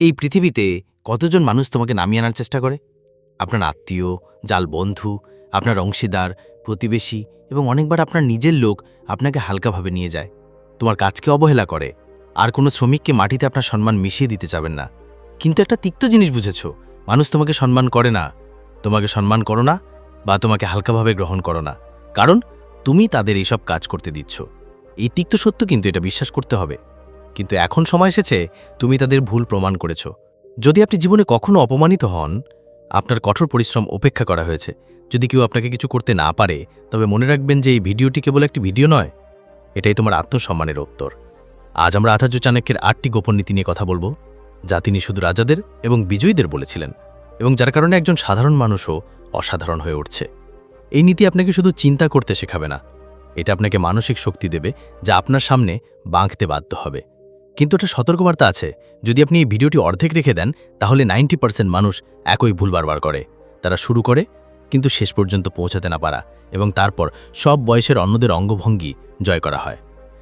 এই পৃথিবীতে কতজন মানুষ তোমাকে নামিয়ে আনার চেষ্টা করে? আপনার আত্মীয়, জাল বন্ধু, আপনার অংশীদার, প্রতিবেশী এবং অনেকবার আপনার নিজের লোক আপনাকে হালকাভাবে নিয়ে যায়। তোমার কাজকে অবহেলা করে। আর কোনো শ্রমিককে মাটিতে আপনার সম্মান মিশিয়ে দিতে চাবেন না। কিন্তু একটা তিক্ত জিনিস বুঝেছ, মানুষ তোমাকে সম্মান করে না। তোমাকে সম্মান করো না বা তোমাকে হালকাভাবে গ্রহণ করো না। কারণ তুমি তাদের এইসব কাজ করতে দিচ্ছ। এই তিক্ত সত্য কিন্তু এটা বিশ্বাস করতে হবে। কিন্তু এখন সময় এসেছে, তুমি তাদের ভুল প্রমাণ করেছ। যদি আপনি জীবনে কখনো অপমানিত হন, আপনার কঠোর পরিশ্রম উপেক্ষা করা হয়েছে। যদি কেউ আপনাকে কিছু করতে না পারে, তবে মনে রাখবেন যে এই ভিডিওটি কেবল একটি ভিডিও নয়, এটাই তোমার আত্মসম্মানের উত্তর। আজ আমরা আচার্য চাণক্যের আটটি গোপন নীতি নিয়ে কথা বলব, যা তিনি শুধু রাজাদের এবং বিজয়ীদের বলেছিলেন, এবং যার কারণে একজন সাধারণ মানুষও অসাধারণ হয়ে উঠছে। এই নীতি আপনাকে শুধু চিন্তা করতে শেখাবে না, এটা আপনাকে মানসিক শক্তি দেবে, যা আপনার সামনে বাঁকতে বাধ্য হবে। কিন্তু একটা সতর্কবার্তা আছে। যদি আপনি এই ভিডিওটি অর্ধেক রেখে দেন, তাহলে নাইনটি পার্সেন্ট মানুষ একই ভুল বারবার করে। তারা শুরু করে, কিন্তু শেষ পর্যন্ত পৌঁছাতে না পারা এবং তারপর সব বয়সের অন্যদের অঙ্গভঙ্গি জয় করা হয়।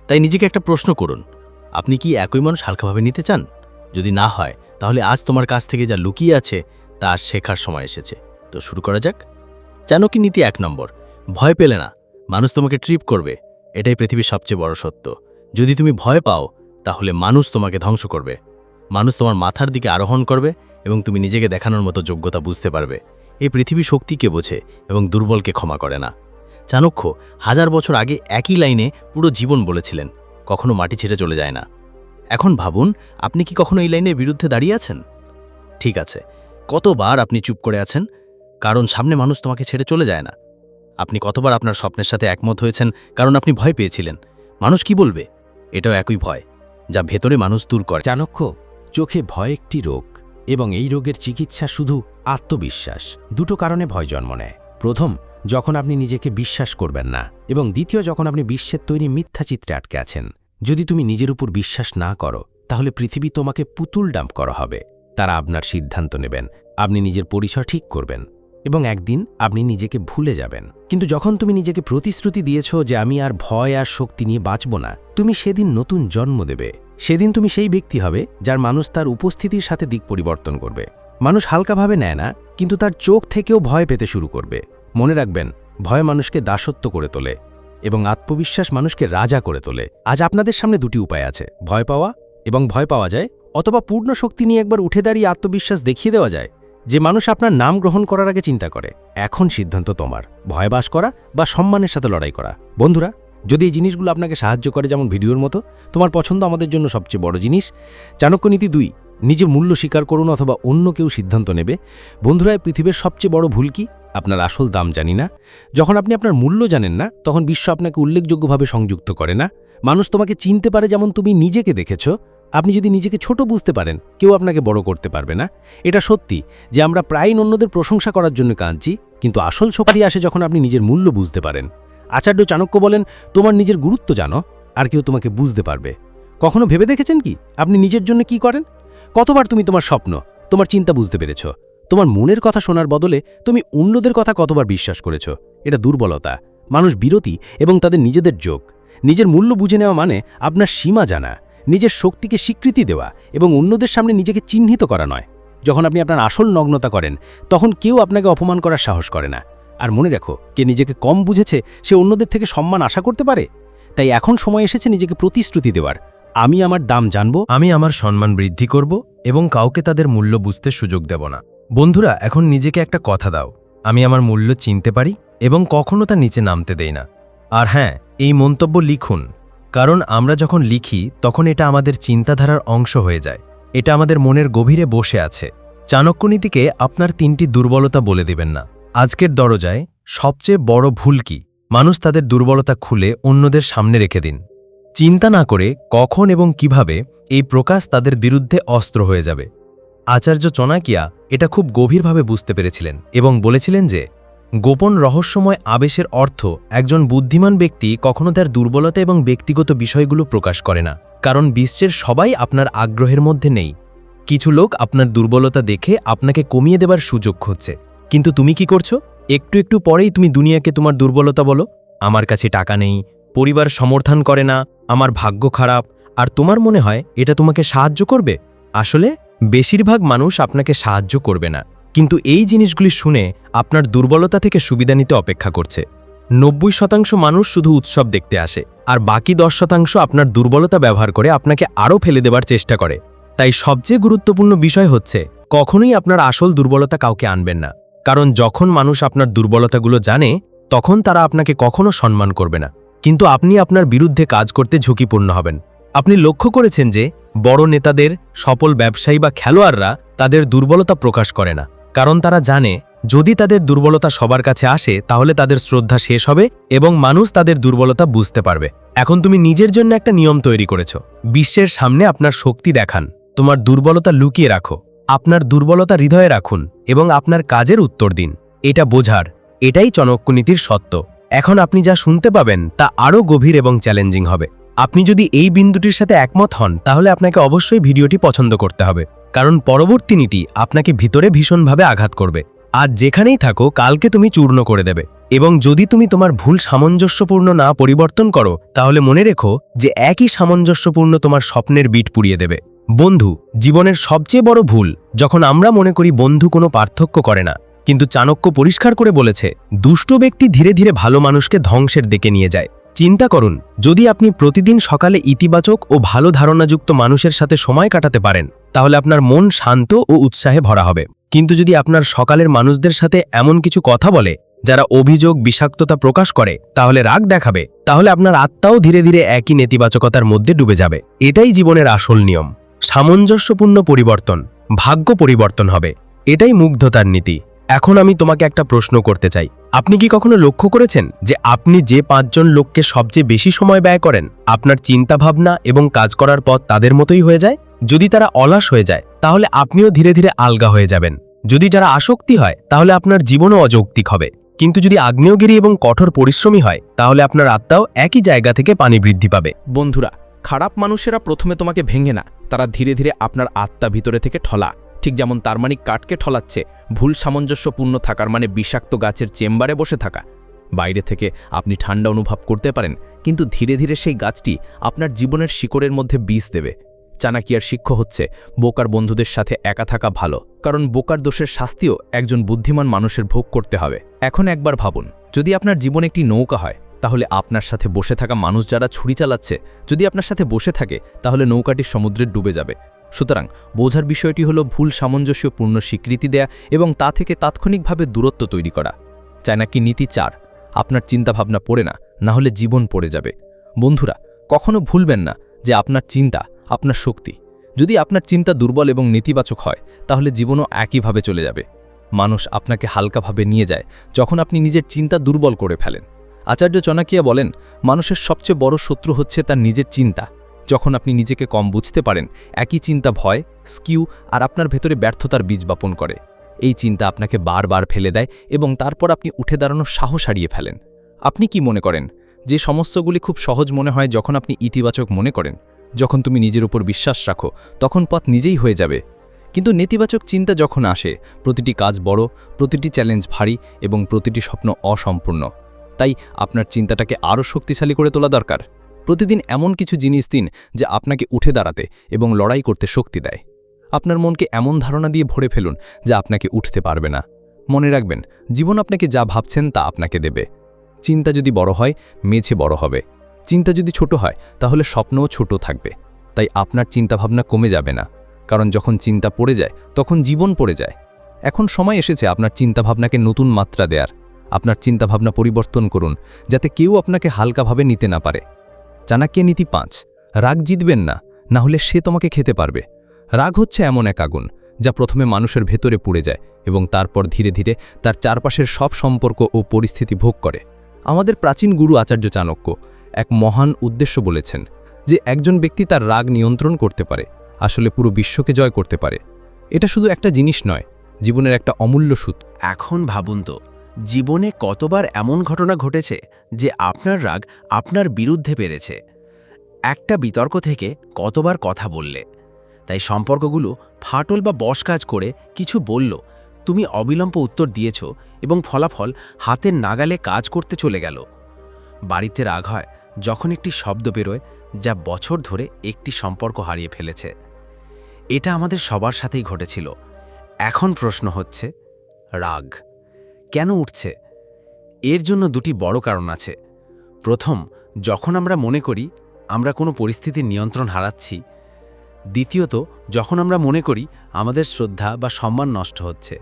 তাই নিজেকে একটা প্রশ্ন করুন, আপনি কি একই মানুষ হালকাভাবে নিতে চান? যদি না হয়, তাহলে আজ তোমার কাছ থেকে যা লুকিয়ে আছে, তা শেখার সময় এসেছে। তো শুরু করা যাক। চাণক্য নীতি এক নম্বর, ভয় পেলে না, মানুষ তোমাকে ট্রিপ করবে, এটাই পৃথিবীর সবচেয়ে বড় সত্য। যদি তুমি ভয় পাও তাহলে মানুষ তোমাকে ধ্বংস করবে। মানুষ তোমার মাথার দিকে আরোহণ করবে এবং তুমি নিজেকে দেখানোর মতো যোগ্যতা বুঝতে পারবে। এই পৃথিবী শক্তিকে বোঝে এবং দুর্বলকে ক্ষমা করে না। চাণক্য, হাজার বছর আগে একই লাইনে পুরো জীবন বলেছিলেন, কখনো মাটি ছেড়ে চলে যায় না। এখন ভাবুন, আপনি কি কখনো এই লাইনের বিরুদ্ধে দাঁড়িয়ে আছেন? ঠিক আছে, কতবার আপনি চুপ করে আছেন? কারণ সামনে মানুষ তোমাকে ছেড়ে চলে যায় না। আপনি কতবার আপনার স্বপ্নের সাথে একমত হয়েছেন, কারণ আপনি ভয় পেয়েছিলেন। মানুষ কি বলবে? এটাও একই ভয়। যা ভেতরে মানুষ দূর করে। চাণক্য, চোখে ভয় একটি রোগ এবং এই রোগের চিকিৎসা শুধু আত্মবিশ্বাস। দুটো কারণে ভয় জন্ম নেয়। প্রথম, যখন আপনি নিজেকে বিশ্বাস করবেন না এবং দ্বিতীয়, যখন আপনি বিশ্বের তৈরি মিথ্যা চিত্রে আটকে আছেন। যদি তুমি নিজের উপর বিশ্বাস না করো, তাহলে পৃথিবী তোমাকে পুতুল ডাম্প করা হবে। তারা আপনার সিদ্ধান্ত নেবেন। আপনি নিজের পরিচয় ঠিক করবেন। এবং একদিন আপনি নিজেকে ভুলে যাবেন। কিন্তু যখন তুমি নিজেকে প্রতিশ্রুতি দিয়েছ যে আমি আর ভয় আর শক্তি নিয়ে বাঁচব না, তুমি সেদিন নতুন জন্ম দেবে। সেদিন তুমি সেই ব্যক্তি হবে যার মানুষ তার উপস্থিতির সাথে দিক পরিবর্তন করবে। মানুষ হালকাভাবে নেয় না, কিন্তু তার চোখ থেকেও ভয় পেতে শুরু করবে। মনে রাখবেন, ভয় মানুষকে দাসত্ব করে তোলে এবং আত্মবিশ্বাস মানুষকে রাজা করে তোলে। আজ আপনাদের সামনে দুটি উপায় আছে, ভয় পাওয়া এবং ভয় পাওয়া যায়। অথবা পূর্ণ শক্তি নিয়ে একবার উঠে দাঁড়িয়ে আত্মবিশ্বাস দেখিয়ে দেওয়া যায়। যে মানুষ আপনার নাম গ্রহণ করার আগে চিন্তা করে, এখন সিদ্ধান্ত তোমার। ভয় বাস করা বা সম্মানের সাথে লড়াই করা। বন্ধুরা, যদি এই জিনিসগুলো আপনাকে সাহায্য করে যেমন ভিডিওর মতো, তোমার পছন্দ আমাদের জন্য সবচেয়ে বড় জিনিস, চাণক্য নীতি দুই, নিজে মূল্য স্বীকার করুন অথবা অন্য কেউ সিদ্ধান্ত নেবে। বন্ধুরা পৃথিবীর সবচেয়ে বড় ভুল কি? আপনার আসল দাম জানি না। যখন আপনি আপনার মূল্য জানেন না, তখন বিশ্ব আপনাকে উল্লেখযোগ্যভাবে সংযুক্ত করে না। মানুষ তোমাকে চিনতে পারে যেমন তুমি নিজেকে দেখেছ আপনি যদি নিজেকে ছোট বুঝতে পারেন, কেউ আপনাকে বড় করতে পারবে না। এটা সত্যি যে আমরা প্রায় অন্যদের প্রশংসা করার জন্য কাঁদছি, কিন্তু আসল শক্তি আসে যখন আপনি নিজের মূল্য বুঝতে পারেন। আচার্য চাণক্য বলেন, তোমার নিজের গুরুত্ব জানো, আর কেউ তোমাকে বুঝতে পারবে। কখনো ভেবে দেখেছেন কি? আপনি নিজের জন্য কি করেন? কতবার তুমি তোমার স্বপ্ন, তোমার চিন্তা বুঝতে পেরেছ? তোমার মনের কথা শোনার বদলে তুমি অন্যদের কথা কতবার বিশ্বাস করেছ? এটা দুর্বলতা। মানুষ বিরতি এবং তাদের নিজেদের যোগ। নিজের মূল্য বুঝে নেওয়া মানে আপনার সীমা জানা। নিজের শক্তিকে স্বীকৃতি দেওয়া এবং অন্যদের সামনে নিজেকে চিহ্নিত করা নয়। যখন আপনি আপনার আসল নগ্নতা করেন, তখন কেউ আপনাকে অপমান করার সাহস করে না। আর মনে রাখো, কে নিজেকে কম বুঝেছে, সে অন্যদের থেকে সম্মান আশা করতে পারে? তাই এখন সময় এসেছে নিজেকে প্রতিশ্রুতি দেওয়ার। আমি আমার দাম জানব, আমি আমার সম্মান বৃদ্ধি করব এবং কাউকে তাদের মূল্য বুঝতে সুযোগ দেব না। বন্ধুরা, এখন নিজেকে একটা কথা দাও। আমি আমার মূল্য চিনতে পারি এবং কখনো তা নিচে নামতে দেই না। আর হ্যাঁ এই মন্তব্য লিখুন। কারণ আমরা যখন লিখি, তখন এটা আমাদের চিন্তাধারার অংশ হয়ে যায়। এটা আমাদের মনের গভীরে বসে আছে। চাণক্যনীতিকে আপনার তিনটি দুর্বলতা বলে দেবেন না। আজকের দরজায় সবচেয়ে বড় ভুল কি? মানুষ তাদের দুর্বলতা খুলে অন্যদের সামনে রেখে দিন। চিন্তা না করে কখন এবং কীভাবে এই প্রকাশ তাদের বিরুদ্ধে অস্ত্র হয়ে যাবে। আচার্য চনাকিয়া এটা খুব গভীরভাবে বুঝতে পেরেছিলেন এবং বলেছিলেন যে গোপন রহস্যময় আবেশের অর্থ, একজন বুদ্ধিমান ব্যক্তি কখনো তার দুর্বলতা এবং ব্যক্তিগত বিষয়গুলো প্রকাশ করে না, কারণ বিশ্বের সবাই আপনার আগ্রহের মধ্যে নেই। কিছু লোক আপনার দুর্বলতা দেখে আপনাকে কমিয়ে দেবার সুযোগ খুঁজছে। কিন্তু তুমি কি করছ? একটু একটু পরেই তুমি দুনিয়াকে তোমার দুর্বলতা বলো। আমার কাছে টাকা নেই, পরিবার সমর্থন করে না, আমার ভাগ্য খারাপ, আর তোমার মনে হয় এটা তোমাকে সাহায্য করবে? আসলে, বেশিরভাগ মানুষ আপনাকে সাহায্য করবে না। কিন্তু এই জিনিসগুলি শুনে আপনার দুর্বলতা থেকে সুবিধা নিতে অপেক্ষা করছে। নব্বই শতাংশ মানুষ শুধু উৎসব দেখতে আসে, আর বাকি দশ শতাংশ আপনার দুর্বলতা ব্যবহার করে আপনাকে আরও ফেলে দেবার চেষ্টা করে। তাই সবচেয়ে গুরুত্বপূর্ণ বিষয় হচ্ছে, কখনোই আপনার আসল দুর্বলতা কাউকে আনবেন না। কারণ যখন মানুষ আপনার দুর্বলতাগুলো জানে, তখন তারা আপনাকে কখনো সম্মান করবে না। কিন্তু আপনি আপনার বিরুদ্ধে কাজ করতে ঝুঁকিপূর্ণ হবেন। আপনি লক্ষ্য করেছেন যে, বড় নেতাদের, সফল ব্যবসায়ী বা খেলোয়াড়রা তাদের দুর্বলতা প্রকাশ করে না। কারণ তারা জানে, যদি তাদের দুর্বলতা সবার কাছে আসে, তাহলে তাদের শ্রদ্ধা শেষ হবে এবং মানুষ তাদের দুর্বলতা বুঝতে পারবে। এখন তুমি নিজের জন্য একটা নিয়ম তৈরি করেছ। বিশ্বের সামনে আপনার শক্তি দেখান। তোমার দুর্বলতা লুকিয়ে রাখো। আপনার দুর্বলতা হৃদয়ে রাখুন এবং আপনার কাজের উত্তর দিন। এটা বোঝার, এটাই চনক্যনীতির সত্য। এখন আপনি যা শুনতে পাবেন, তা আরও গভীর এবং চ্যালেঞ্জিং হবে। আপনি যদি এই বিন্দুটির সাথে একমত হন, তাহলে আপনাকে অবশ্যই ভিডিওটি পছন্দ করতে হবে। কারণ পরবর্তী নীতি আপনাকে ভিতরে ভীষণভাবে আঘাত করবে। আজ যেখানেই থাকো, কালকে তুমি চূর্ণ করে দেবে। এবং যদি তুমি তোমার ভুল সামঞ্জস্যপূর্ণ না পরিবর্তন করো, তাহলে মনে রেখো যে একই সামঞ্জস্যপূর্ণ তোমার স্বপ্নের বিট পুড়িয়ে দেবে। বন্ধু, জীবনের সবচেয়ে বড় ভুল, যখন আমরা মনে করি বন্ধু কোনো পার্থক্য করে না, কিন্তু চাণক্য পরিষ্কার করে বলেছে, দুষ্ট ব্যক্তি ধীরে ধীরে ভালো মানুষকে ধ্বংসের দিকে নিয়ে যায়। চিন্তা করুন, যদি আপনি প্রতিদিন সকালে ইতিবাচক ও ভালো ধারণাযুক্ত মানুষের সাথে সময় কাটাতে পারেন, তাহলে আপনার মন শান্ত ও উৎসাহে ভরা হবে। কিন্তু যদি আপনার সকালের মানুষদের সাথে এমন কিছু কথা বলে, যারা অভিযোগ বিষাক্ততা প্রকাশ করে, তাহলে রাগ দেখাবে, তাহলে আপনার আত্মাও ধীরে ধীরে একই নেতিবাচকতার মধ্যে ডুবে যাবে। এটাই জীবনের আসল নিয়ম। সামঞ্জস্যপূর্ণ পরিবর্তন, ভাগ্য পরিবর্তন হবে। এটাই মুগ্ধতার নীতি। এখন আমি তোমাকে একটা প্রশ্ন করতে চাই। আপনি কি কখনো লক্ষ্য করেছেন যে আপনি যে পাঁচজন লোককে সবচেয়ে বেশি সময় ব্যয় করেন, আপনার চিন্তাভাবনা এবং কাজ করার পথ তাদের মতোই হয়ে যায়? যদি তারা অলস হয়ে যায়, তাহলে আপনিও ধীরে ধীরে আলগা হয়ে যাবেন। যদি যারা আসক্তি হয়, তাহলে আপনার জীবনও অযৌক্তিক হবে। কিন্তু যদি আগ্নেয়গিরি এবং কঠোর পরিশ্রমী হয়, তাহলে আপনার আত্মাও একই জায়গা থেকে পানি বৃদ্ধি পাবে। বন্ধুরা, খারাপ মানুষেরা প্রথমে তোমাকে ভেঙে না, তারা ধীরে ধীরে আপনার আত্মা ভিতরে থেকে ঠলা। ঠিক যেমন তার মানে কাঠকে ঠলাচ্ছে, ভুল সামঞ্জস্যপূর্ণ থাকার মানে বিষাক্ত গাছের চেম্বারে বসে থাকা। বাইরে থেকে আপনি ঠান্ডা অনুভব করতে পারেন, কিন্তু ধীরে ধীরে সেই গাছটি আপনার জীবনের শিকড়ের মধ্যে বীজ দেবে। চানাকিয়ার শিক্ষ হচ্ছে, বোকার বন্ধুদের সাথে একা থাকা ভালো, কারণ বোকার দোষের শাস্তিও একজন বুদ্ধিমান মানুষের ভোগ করতে হবে। এখন একবার ভাবুন, যদি আপনার জীবন একটি নৌকা হয়, তাহলে আপনার সাথে বসে থাকা মানুষ যারা ছুরি চালাচ্ছে, যদি আপনার সাথে বসে থাকে, তাহলে নৌকাটি সমুদ্রে ডুবে যাবে। সুতরাং বোঝার বিষয়টি হলো ভুল সামঞ্জস্যপূর্ণ স্বীকৃতি দেয়া এবং তা থেকে তাৎক্ষণিকভাবে দূরত্ব তৈরি করা। চায় নাকি নীতি চার? আপনার চিন্তাভাবনা পড়ে না না হলে জীবন পড়ে যাবে। বন্ধুরা, কখনো ভুলবেন না যে আপনার চিন্তা, আপনার শক্তি। যদি আপনার চিন্তা দুর্বল এবং নেতিবাচক হয়, তাহলে জীবনও একইভাবে চলে যাবে। মানুষ আপনাকে হালকাভাবে নিয়ে যায় যখন আপনি নিজের চিন্তা দুর্বল করে ফেলেন। আচার্য চনাকিয়া বলেন, মানুষের সবচেয়ে বড় শত্রু হচ্ছে তার নিজের চিন্তা। যখন আপনি নিজেকে কম বুঝতে পারেন, একই চিন্তা ভয়, স্কিউ আর আপনার ভেতরে ব্যর্থতার বীজ বপন করে। এই চিন্তা আপনাকে বারবার ফেলে দেয় এবং তারপর আপনি উঠে দাঁড়ানোর সাহস হারিয়ে ফেলেন। আপনি কি মনে করেন? যে সমস্যাগুলি খুব সহজ মনে হয় যখন আপনি ইতিবাচক মনে করেন। যখন তুমি নিজের উপর বিশ্বাস রাখো, তখন পথ নিজেই হয়ে যাবে। কিন্তু নেতিবাচক চিন্তা যখন আসে, প্রতিটি কাজ বড়, প্রতিটি চ্যালেঞ্জ ভারী এবং প্রতিটি স্বপ্ন অসম্পূর্ণ। তাই আপনার চিন্তাটাকে আরও শক্তিশালী করে তোলা দরকার। প্রতিদিন এমন কিছু জিনিস দিন যা আপনাকে উঠে দাঁড়াতে এবং লড়াই করতে শক্তি দেয়। আপনার মনকে এমন ধারণা দিয়ে ভরে ফেলুন যা আপনাকে উঠতে পারবে না। মনে রাখবেন, জীবন আপনাকে যা ভাবছেন তা আপনাকে দেবে। চিন্তা যদি বড় হয়, মেঝে বড় হবে। চিন্তা যদি ছোট হয়, তাহলে স্বপ্নও ছোট থাকবে। তাই আপনার চিন্তাভাবনা কমে যাবে না। কারণ যখন চিন্তা পড়ে যায়, তখন জীবন পড়ে যায়। এখন সময় এসেছে আপনার চিন্তাভাবনাকে নতুন মাত্রা দেয়ার। আপনার চিন্তাভাবনা পরিবর্তন করুন, যাতে কেউ আপনাকে হালকাভাবে নিতে না পারে। চাণক্যের নীতি পাঁচ, রাগ জিতবেন না না হলে সে তোমাকে খেতে পারবে। রাগ হচ্ছে এমন এক আগুন, যা প্রথমে মানুষের ভেতরে পুড়ে যায় এবং তারপর ধীরে ধীরে তার চারপাশের সব সম্পর্ক ও পরিস্থিতি ভোগ করে। আমাদের প্রাচীন গুরু আচার্য চাণক্য এক মহান উদ্দেশ্য বলেছেন যে একজন ব্যক্তি তার রাগ নিয়ন্ত্রণ করতে পারে, আসলে পুরো বিশ্বকে জয় করতে পারে। এটা শুধু একটা জিনিস নয়, জীবনের একটা অমূল্য সুত। এখন ভাবুন তো জীবনে কতবার এমন ঘটনা ঘটেছে যে আপনার রাগ আপনার বিরুদ্ধে পেরেছে? একটা বিতর্ক থেকে কতবার কথা বললে? তাই সম্পর্কগুলো ফাটল বা বস কাজ করে কিছু বলল, তুমি অবিলম্ব উত্তর দিয়েছ এবং ফলাফল হাতের নাগালে কাজ করতে চলে গেল। বাড়িতে রাগ হয় যখন একটি শব্দ বেরোয় যা বছর ধরে একটি সম্পর্ক হারিয়ে ফেলেছে। এটা আমাদের সবার সাথেই ঘটেছিল। এখন প্রশ্ন হচ্ছে, রাগ। কেন উঠছে? এর জন্য দুটি বড় কারণ আছে। প্রথম, যখন আমরা মনে করি আমরা কোনো পরিস্থিতির নিয়ন্ত্রণ হারাচ্ছি। দ্বিতীয়ত, যখন আমরা মনে করি আমাদের শ্রদ্ধা বা সম্মান নষ্ট হচ্ছে।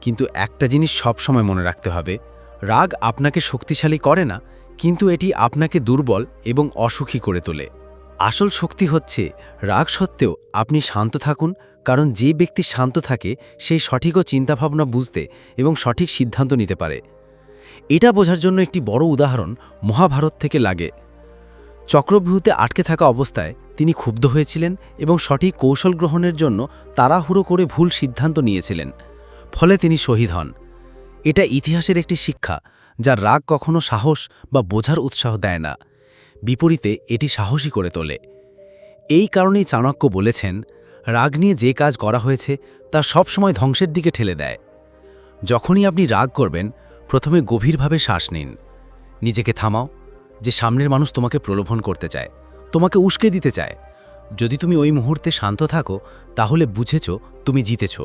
কিন্তু একটা জিনিস সবসময় মনে রাখতে হবে, রাগ আপনাকে শক্তিশালী করে না, কিন্তু এটি আপনাকে দুর্বল এবং অসুখী করে তোলে। আসল শক্তি হচ্ছে, রাগ সত্ত্বেও আপনি শান্ত থাকুন কারণ যে ব্যক্তি শান্ত থাকে সেই সঠিক ও চিন্তাভাবনা বুঝতে এবং সঠিক সিদ্ধান্ত নিতে পারে। এটা বোঝার জন্য একটি বড় উদাহরণ মহাভারত থেকে লাগে। চক্রব্যূহতে আটকে থাকা অবস্থায় তিনি ক্ষুব্ধ হয়েছিলেন এবং সঠিক কৌশল গ্রহণের জন্য তাড়াহুড়ো করে ভুল সিদ্ধান্ত নিয়েছিলেন, ফলে তিনি শহীদ হন। এটা ইতিহাসের একটি শিক্ষা যার রাগ কখনো সাহস বা বোঝার উৎসাহ দেয় না। বিপরীতে এটি সাহসী করে তোলে। এই কারণেই চাণক্য বলেছেন রাগ নিয়ে যে কাজ করা হয়েছে তা সবসময় ধ্বংসের দিকে ঠেলে দেয়। যখনই আপনি রাগ করবেন, প্রথমে গভীরভাবে শ্বাস নিন। নিজেকে থামাও যে সামনের মানুষ তোমাকে প্রলোভন করতে চায়, তোমাকে উস্কে দিতে চায়। যদি তুমি ওই মুহূর্তে শান্ত থাকো, তাহলে বুঝেছ তুমি জিতেছ।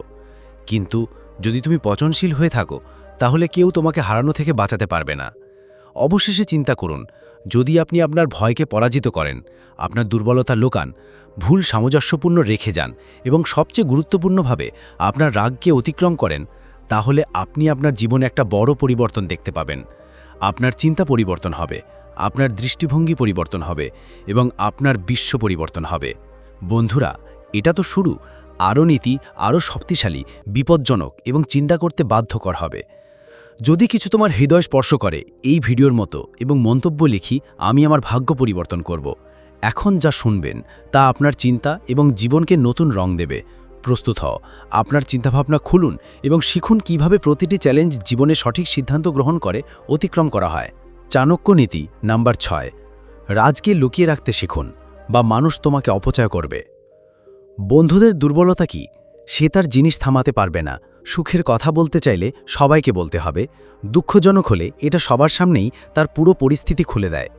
কিন্তু যদি তুমি পচনশীল হয়ে থাকো, তাহলে কেউ তোমাকে হারানো থেকে বাঁচাতে পারবে না। অবশেষে চিন্তা করুন যদি আপনি আপনার ভয়কে পরাজিত করেন, আপনার দুর্বলতা লোকান, ভুল সামঞ্জস্যপূর্ণ রেখে যান এবং সবচেয়ে গুরুত্বপূর্ণভাবে আপনার রাগকে অতিক্রম করেন, তাহলে আপনি আপনার জীবনে একটা বড় পরিবর্তন দেখতে পাবেন। আপনার চিন্তা পরিবর্তন হবে, আপনার দৃষ্টিভঙ্গি পরিবর্তন হবে এবং আপনার বিশ্ব পরিবর্তন হবে। বন্ধুরা, এটা তো শুরু। আরও নীতি, আরও শক্তিশালী, বিপজ্জনক এবং চিন্তা করতে বাধ্যকর হবে। যদি কিছু তোমার হৃদয় স্পর্শ করে, এই ভিডিওর মতো এবং মন্তব্য লিখি, আমি আমার ভাগ্য পরিবর্তন করব। এখন যা শুনবেন, তা আপনার চিন্তা এবং জীবনকে নতুন রং দেবে। প্রস্তুত হও, আপনার চিন্তাভাবনা খুলুন এবং শিখুন কীভাবে প্রতিটি চ্যালেঞ্জ জীবনে সঠিক সিদ্ধান্ত গ্রহণ করে, অতিক্রম করা হয়। চাণক্য নীতি নাম্বার ছয়, রাজকে লুকিয়ে রাখতে শিখুন বা মানুষ তোমাকে অপচয় করবে। বন্ধুদের দুর্বলতা কি? সে তার জিনিস থামাতে পারবে না। সুখের কথা বলতে চাইলে সবাইকে বলতে হবে, দুঃখজনক হলে এটা সবার সামনেই তার পুরো পরিস্থিতি খুলে দেয়।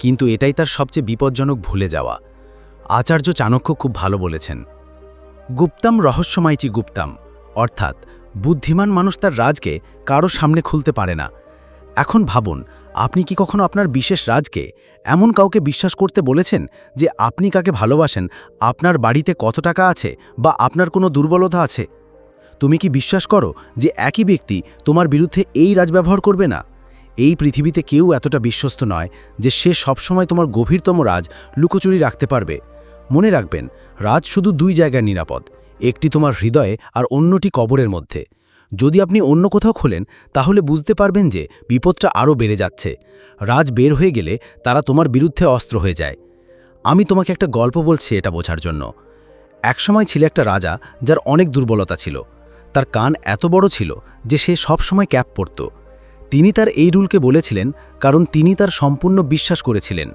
কিন্তু এটাই তার সবচেয়ে বিপজ্জনক ভুলে যাওয়া। আচার্য চাণক্য খুব ভালো বলেছেন, গুপ্তাম রহস্যময়চি গুপ্তাম, অর্থাৎ বুদ্ধিমান মানুষ তার রাজকে কারও সামনে খুলতে পারে না। এখন ভাবুন, আপনি কি কখনো আপনার বিশেষ রাজকে এমন কাউকে বিশ্বাস করতে বলেছেন যে আপনি কাকে ভালোবাসেন, আপনার বাড়িতে কত টাকা আছে বা আপনার কোনো দুর্বলতা আছে? তুমি কি বিশ্বাস করো যে একই ব্যক্তি তোমার বিরুদ্ধে এই রাজ ব্যবহার করবে না? এই পৃথিবীতে কেউ এতটা বিশ্বস্ত নয় যে সে সবসময় তোমার গভীরতম রাজ লুকোচুরি রাখতে পারবে। মনে রাখবেন, রাজ শুধু দুই জায়গায় নিরাপদ, একটি তোমার হৃদয়ে আর অন্যটি কবরের মধ্যে। যদি আপনি অন্য কোথাও খোলেন, তাহলে বুঝতে পারবেন যে বিপদটা আরও বেড়ে যাচ্ছে। রাজ বের হয়ে গেলে তারা তোমার বিরুদ্ধে অস্ত্র হয়ে যায়। আমি তোমাকে একটা গল্প বলছি এটা বোঝার জন্য। একসময় ছিল একটা রাজা যার অনেক দুর্বলতা ছিল। তার কান এত বড় ছিল যে সে সব সময় ক্যাপ পরত। তিনি তার এই রুলকে বলেছিলেন, কারণ তিনি তার সম্পূর্ণ বিশ্বাস করেছিলেন।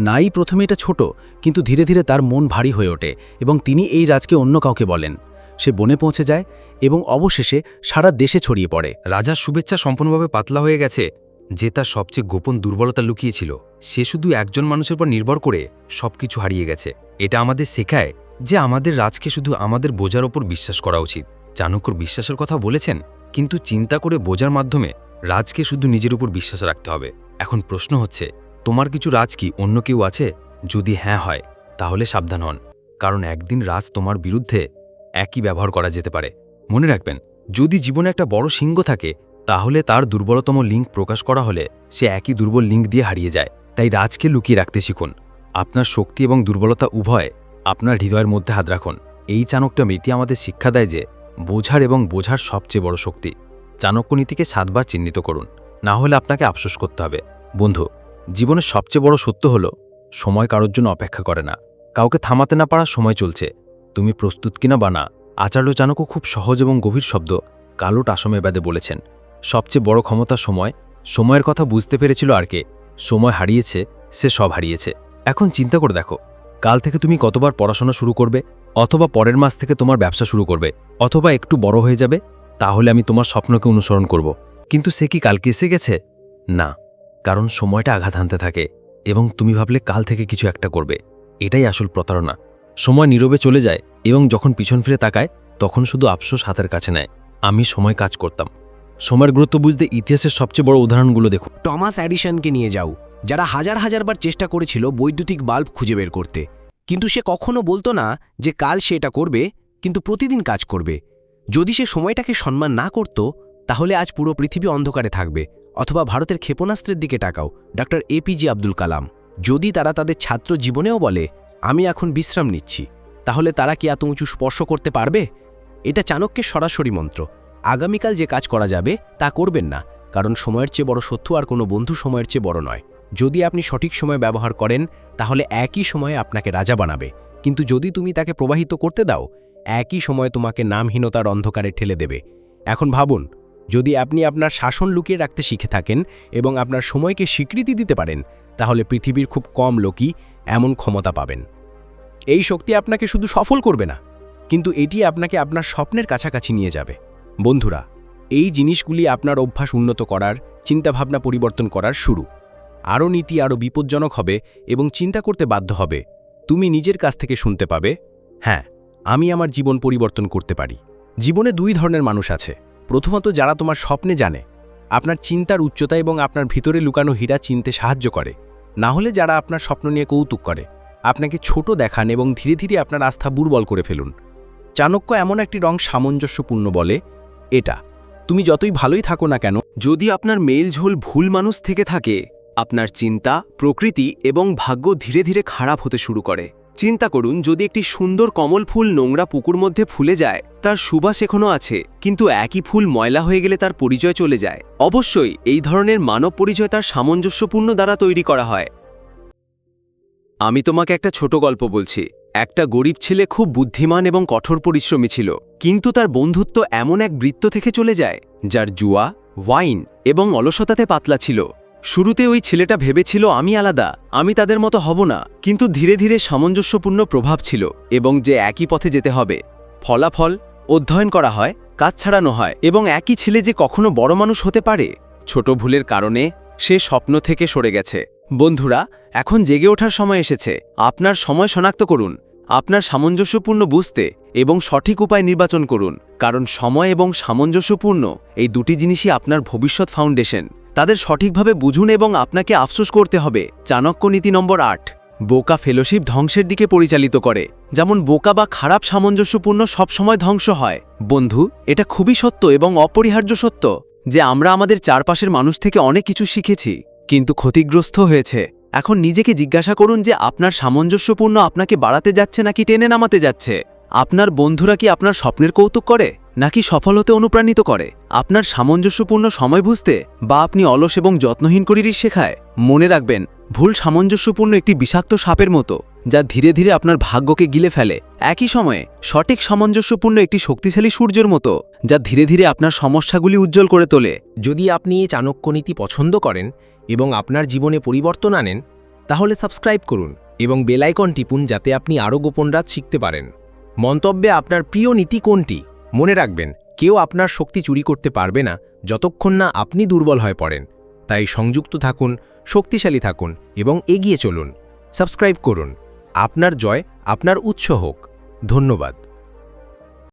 নাই প্রথমে এটা ছোট, কিন্তু ধীরে ধীরে তার মন ভারী হয়ে ওঠে এবং তিনি এই রাজকে অন্য কাউকে বলেন। সে বনে পৌঁছে যায় এবং অবশেষে সারা দেশে ছড়িয়ে পড়ে। রাজার শুভেচ্ছা সম্পূর্ণভাবে পাতলা হয়ে গেছে, যে তার সবচেয়ে গোপন দুর্বলতা লুকিয়েছিল সে শুধু একজন মানুষের উপর নির্ভর করে সবকিছু হারিয়ে গেছে। এটা আমাদের শেখায় যে আমাদের রাজকে শুধু আমাদের বোঝার ওপর বিশ্বাস করা উচিত। চাণক্যর বিশ্বাসের কথা বলেছেন, কিন্তু চিন্তা করে বোঝার মাধ্যমে রাজকে শুধু নিজের উপর বিশ্বাস রাখতে হবে। এখন প্রশ্ন হচ্ছে, তোমার কিছু রাজ কি অন্য কেউ আছে? যদি হ্যাঁ হয়, তাহলে সাবধান হন, কারণ একদিন রাজ তোমার বিরুদ্ধে একই ব্যবহার করা যেতে পারে। মনে রাখবেন, যদি জীবনে একটা বড় সিংহ থাকে, তাহলে তার দুর্বলতম লিঙ্ক প্রকাশ করা হলে সে একই দুর্বল লিঙ্ক দিয়ে হারিয়ে যায়। তাই রাজকে লুকিয়ে রাখতে শিখুন। আপনার শক্তি এবং দুর্বলতা উভয় আপনার হৃদয়ের মধ্যে হাত রাখুন। এই চাণক্য নীতি আমাদের শিক্ষা দেয় যে বোঝার এবং বোঝার সবচেয়ে বড় শক্তি। চাণক্য নীতিকে সাতবার চিহ্নিত করুন। না হলে আপনাকে আফসোস করতে হবে। বন্ধু, জীবনের সবচেয়ে বড় সত্য হল, সময় কারোর জন্য অপেক্ষা করে না। কাউকে থামাতে না পারা সময় চলছে। তুমি প্রস্তুত কিনা বা না, আচার্য চাণক্য খুব সহজ এবং গভীর শব্দ, কালো টাসমে বেদে বলেছেন। সবচেয়ে বড় ক্ষমতা সময়। সময়ের কথা বুঝতে পেরেছিল আর কে। সময় হারিয়েছে, সে সব হারিয়েছে। এখন চিন্তা করে দেখো। কাল থেকে তুমি কতবার পড়াশোনা শুরু করবে, অথবা পরের মাস থেকে তোমার ব্যবসা শুরু করবে, অথবা একটু বড় হয়ে যাবে, তাহলে আমি তোমার স্বপ্নকে অনুসরণ করব। কিন্তু সে কি কালকে এসে গেছে? না, কারণ সময়টা আঘাত হানতে থাকে, এবং তুমি ভাবলে কাল থেকে কিছু একটা করবে। এটাই আসল প্রতারণা। সময় নীরবে চলে যায়, এবং যখন পিছন ফিরে তাকায়, তখন শুধু আফসোস হাতের কাছে নেয়, আমি সময় কাজ করতাম। সময়ের গুরুত্ব বুঝতে ইতিহাসের সবচেয়ে বড় উদাহরণগুলো দেখুন। টমাস অ্যাডিশনকে নিয়ে যাও। যারা হাজার হাজারবার চেষ্টা করেছিল বৈদ্যুতিক বাল্ব খুঁজে বের করতে। কিন্তু সে কখনো বলতো না যে কাল সে এটা করবে, কিন্তু প্রতিদিন কাজ করবে। যদি সে সময়টাকে সম্মান না করত, তাহলে আজ পুরো পৃথিবী অন্ধকারে থাকবে। অথবা ভারতের ক্ষেপণাস্ত্রের দিকে তাকাও ডক্টর এপিজে আব্দুল কালাম। যদি তারা তাদের ছাত্র জীবনেও বলে, আমি এখন বিশ্রাম নিচ্ছি তাহলে তারা কি এত উঁচু স্পর্শ করতে পারবে? এটা চাণক্যের সরাসরি মন্ত্র। আগামীকাল যে কাজ করা যাবে, তা করবেন না, কারণ সময়ের চেয়ে বড় শত্রু আর কোনো বন্ধু সময়ের চেয়ে বড় নয়। যদি আপনি সঠিক সময় ব্যবহার করেন, তাহলে একই সময়ে আপনাকে রাজা বানাবে। কিন্তু যদি তুমি তাকে প্রবাহিত করতে দাও, একই সময় তোমাকে নামহীনতার অন্ধকারে ঠেলে দেবে। এখন ভাবুন, যদি আপনি আপনার শাসন লুকিয়ে রাখতে শিখে থাকেন এবং আপনার সময়কে স্বীকৃতি দিতে পারেন, তাহলে পৃথিবীর খুব কম লোকই এমন ক্ষমতা পাবেন। এই শক্তি আপনাকে শুধু সফল করবে না, কিন্তু এটি আপনাকে আপনার স্বপ্নের কাছাকাছি নিয়ে যাবে। বন্ধুরা, এই জিনিসগুলি আপনার অভ্যাস উন্নত করার, চিন্তাভাবনা পরিবর্তন করার শুরু। আরও নীতি আরও বিপজ্জনক হবে এবং চিন্তা করতে বাধ্য হবে। তুমি নিজের কাছ থেকে শুনতে পাবে হ্যাঁ আমি আমার জীবন পরিবর্তন করতে পারি। জীবনে দুই ধরনের মানুষ আছে। প্রথমত যারা তোমার স্বপ্নে জানে, আপনার চিন্তার উচ্চতা এবং আপনার ভিতরে লুকানো হীরা চিনতে সাহায্য করে। না হলে যারা আপনার স্বপ্ন নিয়ে কৌতুক করে, আপনাকে ছোট দেখান এবং ধীরে ধীরে আপনার আস্থা দুর্বল করে ফেলুন। চাণক্য এমন একটি রং সামঞ্জস্যপূর্ণ বলে, এটা, তুমি যতই ভালোই থাকো না কেন, যদি আপনার মেলঝোল ভুল মানুষ থেকে থাকে আপনার চিন্তা, প্রকৃতি এবং ভাগ্য ধীরে ধীরে খারাপ হতে শুরু করে। চিন্তা করুন, যদি একটি সুন্দর কমল ফুল নোংরা পুকুর মধ্যে ফুলে যায়, তার সুবাস এখনও আছে, কিন্তু একই ফুল ময়লা হয়ে গেলে তার পরিচয় চলে যায়। অবশ্যই, এই ধরনের মানব পরিচয় তার সামঞ্জস্যপূর্ণ দ্বারা তৈরি করা হয়। আমি তোমাকে একটা ছোট গল্প বলছি। একটা গরিব ছেলে খুব বুদ্ধিমান এবং কঠোর পরিশ্রমী ছিল, কিন্তু তার বন্ধুত্ব এমন এক বৃত্ত থেকে চলে যায়, যার জুয়া, ওয়াইন এবং অলসতাতে পাতলা ছিল। শুরুতে ওই ছেলেটা ভেবেছিল, আমি আলাদা, আমি তাদের মতো হব না। কিন্তু ধীরে ধীরে সামঞ্জস্যপূর্ণ প্রভাব ছিল এবং যে একই পথে যেতে হবে, ফলাফল অধ্যয়ন করা হয়, কাজ ছাড়ানো হয় এবং একই ছেলে যে কখনো বড় মানুষ হতে পারে, ছোট ভুলের কারণে সে স্বপ্ন থেকে সরে গেছে। বন্ধুরা, এখন জেগে ওঠার সময় এসেছে। আপনার সময় শনাক্ত করুন, আপনার সামঞ্জস্যপূর্ণ বুঝতে এবং সঠিক উপায় নির্বাচন করুন, কারণ সময় এবং সামঞ্জস্যপূর্ণ এই দুটি জিনিসই আপনার ভবিষ্যৎ ফাউন্ডেশন। তাদের সঠিকভাবে বুঝুন এবং আপনাকে আফসোস করতে হবে। চাণক্য নীতি নম্বর আট। বোকা ফেলোশিপ ধ্বংসের দিকে পরিচালিত করে। যেমন বোকা বা খারাপ সামঞ্জস্যপূর্ণ সবসময় ধ্বংস হয়। বন্ধু, এটা খুবই সত্য এবং অপরিহার্য সত্য যে আমরা আমাদের চারপাশের মানুষ থেকে অনেক কিছু শিখেছি, কিন্তু ক্ষতিগ্রস্ত হয়েছে। এখন নিজেকে জিজ্ঞাসা করুন যে আপনার সামঞ্জস্যপূর্ণ আপনাকে বাড়াতে যাচ্ছে নাকি টেনে নামাতে যাচ্ছে। আপনার বন্ধুরা কি আপনার স্বপ্নের কৌতুক করে, নাকি সফল হতে অনুপ্রাণিত করে? আপনার সামঞ্জস্যপূর্ণ সময় বুঝতে বা আপনি অলস এবং যত্নহীন করিরই শেখায়। মনে রাখবেন, ভুল সামঞ্জস্যপূর্ণ একটি বিষাক্ত সাপের মতো, যা ধীরে ধীরে আপনার ভাগ্যকে গিলে ফেলে। একই সময়ে, সঠিক সামঞ্জস্যপূর্ণ একটি শক্তিশালী সূর্যের মতো, যা ধীরে ধীরে আপনার সমস্যাগুলি উজ্জ্বল করে তোলে। যদি আপনি এই চাণক্যনীতি পছন্দ করেন এবং আপনার জীবনে পরিবর্তন আনেন, তাহলে সাবস্ক্রাইব করুন এবং বেলাইকন টিপুন যাতে আপনি আরও গোপন রাত শিখতে পারেন। মন্তব্যে আপনার প্রিয় নীতি কোনটি? মনে রাখবেন, কেউ আপনার শক্তি চুরি করতে পারবে না যতক্ষণ না আপনি দুর্বল হয়ে পড়েন। তাই সংযুক্ত থাকুন, শক্তিশালী থাকুন এবং এগিয়ে চলুন। সাবস্ক্রাইব করুন। আপনার জয়, আপনার উৎস হোক। ধন্যবাদ।